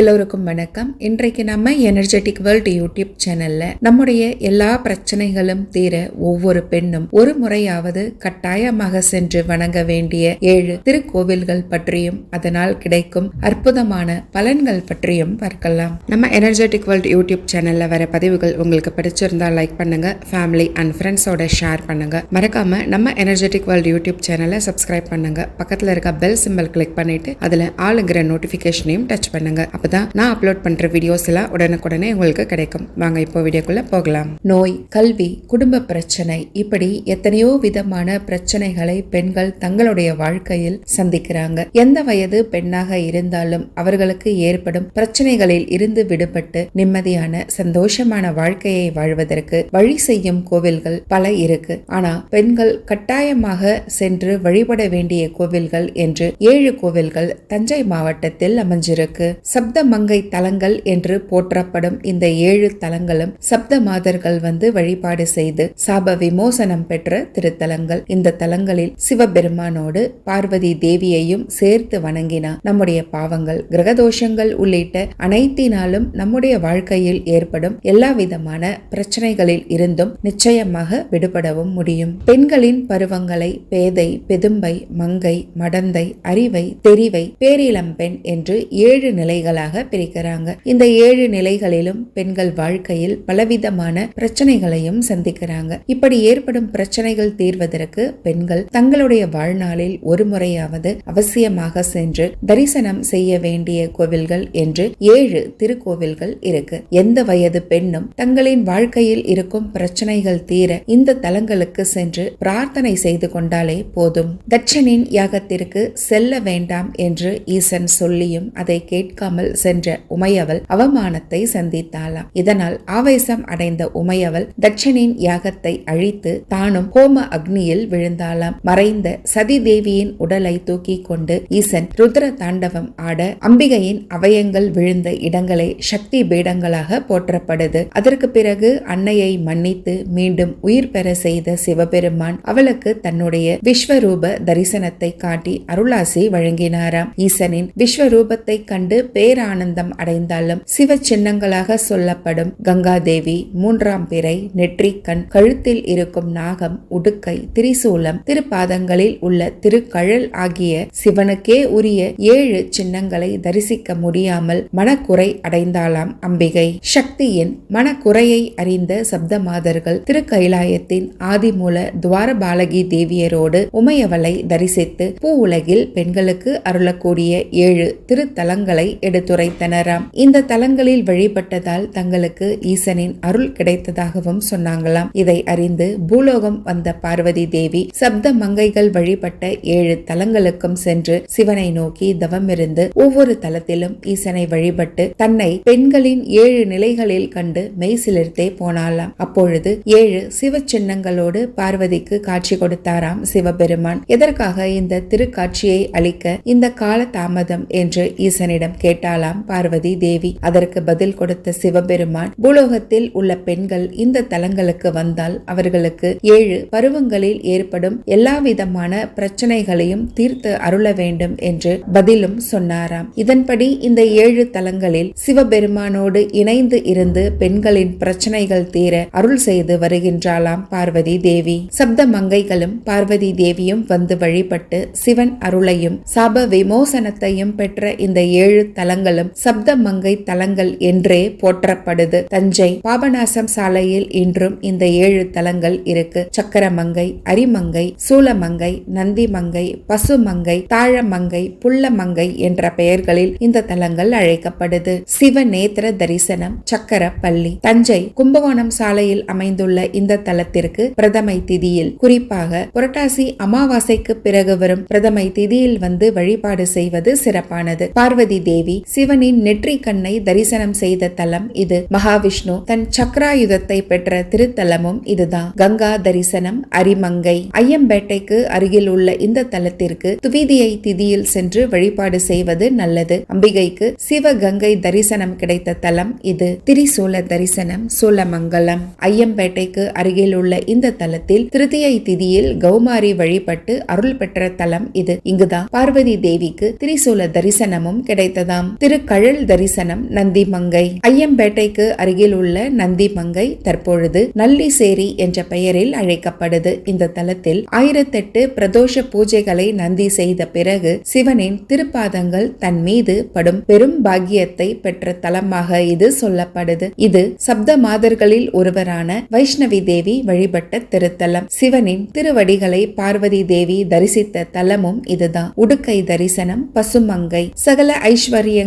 எல்லோருக்கும் வணக்கம். இன்றைக்கு நம்ம எனர்ஜெட்டிக் வேர்ல்ட் யூடியூப் சேனல்ல நம்முடைய எல்லா பிரச்சனைகளும் தீர ஒவ்வொரு பெண்ணும் ஒரு முறையாவது கட்டாயமாக சென்று வணங்க வேண்டிய ஏழு திருக்கோவில்கள் பற்றியும் அதனால் கிடைக்கும் அற்புதமான பலன்கள் பற்றியும் பார்க்கலாம். நம்ம எனர்ஜெட்டிக் வேர்ல்ட் யூடியூப் சேனல்ல வர பதிவுகள் உங்களுக்கு பிடிச்சிருந்தா லைக் பண்ணுங்க ஃபேமிலி அண்ட் ஃப்ரெண்ட்ஸோட ஷேர் பண்ணுங்க. மறக்காம நம்ம எனர்ஜெட்டிக் வேர்ல்ட் யூடியூப் சேனலை சப்ஸ்கிரைப் பண்ணுங்க. பக்கத்துல இருக்க பெல் சிம்பல் கிளிக் பண்ணிட்டு அதுல ஆளுங்கிற நோட்டிபிகேஷனையும் டச் பண்ணுங்க. அப்பதான் நான் அப்லோட் பண்ற வீடியோஸ் எல்லாம் உடனுக்குடனே உங்களுக்கு கிடைக்கும். வாங்க இப்போ வீடியோக்குள்ள போகலாம். நோய் கல்வி குடும்ப பிரச்சனை இப்படி எத்தனையோ விதமான பிரச்சனைகளை பெண்கள் தங்களுடைய வாழ்க்கையில் சந்திக்கிறாங்க. எந்த வயது பெண்ணாக இருந்தாலும் அவர்களுக்கு ஏற்படும் பிரச்சனைகளில் இருந்து விடுபட்டு நிம்மதியான சந்தோஷமான வாழ்க்கையை வாழ்வதற்கு வழி செய்யும் கோவில்கள் பல இருக்கு. ஆனா பெண்கள் கட்டாயமாக சென்று வழிபட வேண்டிய கோவில்கள் என்று ஏழு கோவில்கள் தஞ்சை மாவட்டத்தில் அமைஞ்சிருக்கு. சப்த மங்கை தலங்கள் என்று போற்றப்படும் இந்த ஏழு தலங்களும் சப்த மாதர்கள் வந்து வழிபாடு செய்து சாப விமோசனம் பெற்ற திருத்தலங்கள். இந்த தலங்களில் சிவபெருமானோடு பார்வதி தேவியையும் சேர்த்து வணங்கினா நம்முடைய பாவங்கள் கிரகதோஷங்கள் உள்ளிட்ட அனைத்தினாலும் நம்முடைய வாழ்க்கையில் ஏற்படும் எல்லா விதமான பிரச்சனைகளில் இருந்தும் நிச்சயமாக விடுபடவும் முடியும். பெண்களின் பருவங்களை பேதை பெதும்பை மங்கை மடந்தை அறிவை தெரிவை பேரிளம்பெண் என்று ஏழு நிலைகளாக பிரிக்கிறாங்க. இந்த ஏழு நிலைகளிலும் பெண்கள் வாழ்க்கையில் பலவிதமான பிரச்சனைகளையும் சந்திக்கிறாங்க. இப்படி ஏற்படும் பிரச்சனைகள் தீர்வதற்கு பெண்கள் தங்களுடைய வாழ்நாளில் ஒரு முறையாவது அவசியமாக சென்று தரிசனம் செய்ய வேண்டிய கோவில்கள் என்று ஏழு திருக்கோவில்கள் இருக்கு. எந்த வயது பெண்ணும் தங்களின் வாழ்க்கையில் இருக்கும் பிரச்சனைகள் தீர இந்த தலங்களுக்கு சென்று பிரார்த்தனை செய்து கொண்டாலே போதும். தட்சனின் யாகத்திற்கு செல்ல வேண்டாம் என்று ஈசன் சொல்லியும் அதை கேட்காமல் சென்ற உமையவள் அவமானத்தை சந்தித்தாளாம். இதனால் ஆவேசம் அடைந்த உமையவள் தட்சனின் யாகத்தை அழித்து தானும் ஹோம அக்னியில் விழுந்தாளாம். மறைந்த சதி தேவியின் உடலை தூக்கி கொண்டு ஈசன் ருத்ர தாண்டவம் ஆட அம்பிகையின் அவயங்கள் விழுந்த இடங்களை சக்தி பீடங்களாக போற்றப்படுது. அதற்கு பிறகு அன்னையை மன்னித்து மீண்டும் உயிர் பெற செய்த சிவபெருமான் அவளுக்கு தன்னுடைய விஸ்வரூப தரிசனத்தை காட்டி அருளாசி வழங்கினாராம். ஈசனின் விஸ்வரூபத்தை கண்டு பேரானந்தம் அடைந்தாலும் சிவ சின்னங்களாக சொல்லப்படும் கங்காதேவி மூன்றாம் பிறை நெற்றிக்கண் கழுத்தில் இருக்கும் நாகம் உடுக்கை திரிசூலம் திருப்பாதங்களில் உள்ள திருக்கழல் ஆகிய சிவனுக்கே உரிய ஏழு சின்னங்களை தரிசிக்க முடியாமல் மனக்குறை அடைந்தாலாம் அம்பிகை. சக்தியின் மனக்குறையை அறிந்த சப்தமாதர்கள் திருக்கைலாயத்தின் ஆதிமூல துவாரபாலகி தேவியரோடு உமையவளை தரிசித்து பூ உலகில் பெண்களுக்கு அருளக்கூடிய ஏழு திருத்தலங்களை எடுத்து எடுத்துரைத்தனராம் இந்த தலங்களில் வழிபட்டதால் தங்களுக்கு ஈசனின் அருள் கிடைத்ததாகவும் சொன்னாங்களாம். இதை அறிந்து பூலோகம் வந்த பார்வதி தேவி சப்த மங்கைகள் வழிபட்ட ஏழு தலங்களுக்கும் சென்று சிவனை நோக்கி தவமிருந்து ஒவ்வொரு தலத்திலும் ஈசனை வழிபட்டு தன்னை பெண்களின் ஏழு நிலைகளில் கண்டு மெய் சிலிர்த்தே போனாலாம் அப்பொழுது ஏழு சிவ சின்னங்களோடு பார்வதிக்கு காட்சி கொடுத்தாராம் சிவபெருமான். எதற்காக இந்த திருக்காட்சியை அளிக்க இந்த கால தாமதம் என்று ஈசனிடம் கேட்டார். கேட்டாளாம் பார்வதி தேவி. அதற்கு பதில் கொடுத்த சிவபெருமான் பூலோகத்தில் உள்ள பெண்கள் இந்த தலங்களுக்கு வந்தால் அவர்களுக்கு ஏழு பருவங்களில் ஏற்படும் எல்லா விதமான பிரச்சனைகளையும் தீர்த்து அருள வேண்டும் என்று பதிலும் சொன்னாராம். இதன்படி இந்த ஏழு தலங்களில் சிவபெருமானோடு இணைந்து இருந்து பெண்களின் பிரச்சனைகள் தீர அருள் செய்து வருகின்றாளாம் பார்வதி தேவி. சப்த மங்கைகளும் பார்வதி தேவியும் வந்து வழிபட்டு சிவன் அருளையும் சாப விமோசனத்தையும் பெற்ற இந்த ஏழு தலங்கள் தலங்களும் சப்த மங்கை தலங்கள் என்றே போற்றப்படுது. தஞ்சை பாபநாசம் சாலையில் இன்றும் இந்த ஏழு தலங்கள் இருக்கு. சக்கரமங்கை அரிமங்கை சூலமங்கை நந்திமங்கை பசுமங்கை தாழமங்கை புள்ளமங்கை என்ற பெயர்களில் இந்த தலங்கள் அழைக்கப்படுது. சிவ நேத்திர தரிசனம் சக்கர பள்ளி தஞ்சை கும்பகோணம் சாலையில் அமைந்துள்ள இந்த தலத்திற்கு பிரதமை திதியில் குறிப்பாக புரட்டாசி அமாவாசைக்கு பிறகு வரும் பிரதமை திதியில் வந்து வழிபாடு செய்வது சிறப்பானது. பார்வதி தேவி சிவனின் நெற்றி கண்ணை தரிசனம் செய்த தலம் இது. மகாவிஷ்ணு தன் சக்ராயுதத்தை பெற்ற திருத்தலமும் இதுதான். கங்கா தரிசனம் அரிமங்கை. ஐயம்பேட்டைக்கு அருகில் உள்ள இந்த தலத்திற்கு துவிதியை திதியில் சென்று வழிபாடு செய்வது நல்லது. அம்பிகைக்கு சிவகங்கை தரிசனம் கிடைத்த தலம் இது. திரிசூல தரிசனம் சூலமங்கலம் ஐயம்பேட்டைக்கு அருகில் உள்ள இந்த தலத்தில் திருதியை திதியில் கௌமாரி வழிபட்டு அருள் பெற்ற தலம் இது. இங்குதான் பார்வதி தேவிக்கு திரிசூல தரிசனமும் கிடைத்ததாம். திரு கழல் தரிசனம் நந்திமங்கை ஐயம்பேட்டைக்கு அருகில் உள்ள நந்திமங்கை தற்பொழுது நல்லிசேரி என்ற பெயரில் அழைக்கப்படுது. இந்த தலத்தில் ஆயிரத்தெட்டு பிரதோஷ பூஜைகளை நந்தி செய்த பிறகு சிவனின் திருப்பாதங்கள் தன் மீது படும் பெரும் பாக்கியத்தை பெற்ற தலமாக இது சொல்லப்படுது. இது சப்த மாதர்களில் ஒருவரான வைஷ்ணவி தேவி வழிபட்ட திருத்தலம். சிவனின் திருவடிகளை பார்வதி தேவி தரிசித்த தலமும் இதுதான். உடுக்கை தரிசனம் பசுமங்கை சகல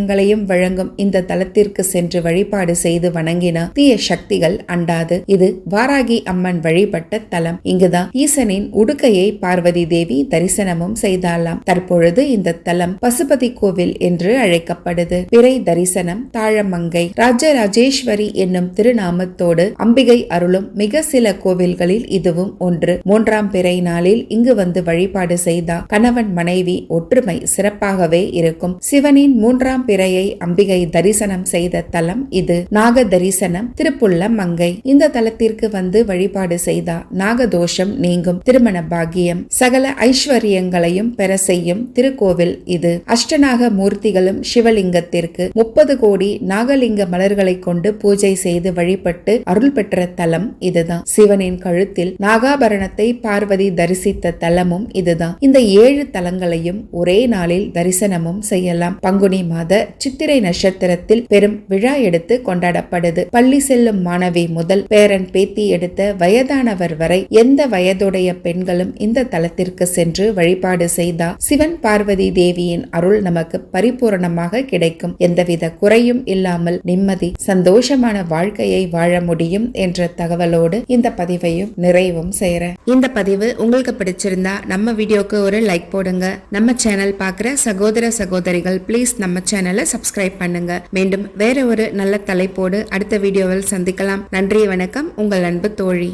ஐஸ்வர்யங்களையும் வழங்கும் இந்த தலத்திற்கு சென்று வழிபாடு செய்து வணங்கின தீய சக்திகள் அண்டாது. இது வாராகி அம்மன் வழிபட்ட தலம். இங்குதான் ஈசனின் உடுக்கையை பார்வதி தேவி தரிசனமும் செய்தாலாம் தற்பொழுது இந்த தலம் பசுபதி கோவில் என்று அழைக்கப்படுது. பிறை தரிசனம் தாழமங்கை ராஜராஜேஸ்வரி என்னும் திருநாமத்தோடு அம்பிகை அருளும் மிக சில கோவில்களில் இதுவும் ஒன்று. மூன்றாம் பிறை நாளில் இங்கு வந்து வழிபாடு செய்தா கணவன் மனைவி ஒற்றுமை சிறப்பாகவே இருக்கும். சிவனின் மூன்றாம் பிறையை அம்பிகை தரிசனம் செய்த தலம் இது. நாக தரிசனம் திருப்புள்ள மங்கை இந்த தலத்திற்கு வந்து வழிபாடு செய்தா நாகதோஷம் நீங்கும். திருமண பாகியம் சகல ஐஸ்வர்யங்களையும் பெற செய்யும் திருக்கோவில் இது. அஷ்டநாக மூர்த்திகளும் சிவலிங்கத்திற்கு முப்பது கோடி நாகலிங்க மலர்களை கொண்டு பூஜை செய்து வழிபட்டு அருள் பெற்ற தலம் இதுதான். சிவனின் கழுத்தில் நாகாபரணத்தை பார்வதி தரிசித்த தலமும் இதுதான். இந்த ஏழு தலங்களையும் ஒரே நாளில் தரிசனமும் செய்யலாம். பங்குனி மாத சித்திரை நட்சத்திரத்தில் பெரும் விழா எடுத்து கொண்டாடப்படுது. பள்ளி செல்லும் மாணவி முதல் பேரன் பேத்தி எடுத்த வயதானவர் வரை எந்த வயதுடைய பெண்களும் இந்த தலத்திற்கு சென்று வழிபாடு செய்தா? சிவன் பார்வதி தேவியின் அருள் நமக்கு பரிபூரணமாக கிடைக்கும். எந்தவித குறையும் இல்லாமல் நிம்மதி சந்தோஷமான வாழ்க்கையை வாழ முடியும் என்ற தகவலோடு இந்த பதிவையும் நிறைவும் செய்யறேன் இந்த பதிவு உங்களுக்கு பிடிச்சிருந்தா நம்ம வீடியோக்கு ஒரு லைக் போடுங்க. நம்ம சேனல் பார்க்குற சகோதர சகோதரிகள் ப்ளீஸ் நம்ம சேனலை சப்ஸ்கிரைப் பண்ணுங்க. மீண்டும் வேற ஒரு நல்ல தலைப்போடு அடுத்த வீடியோவில் சந்திக்கலாம். நன்றி வணக்கம். உங்கள் அன்பு தோழி.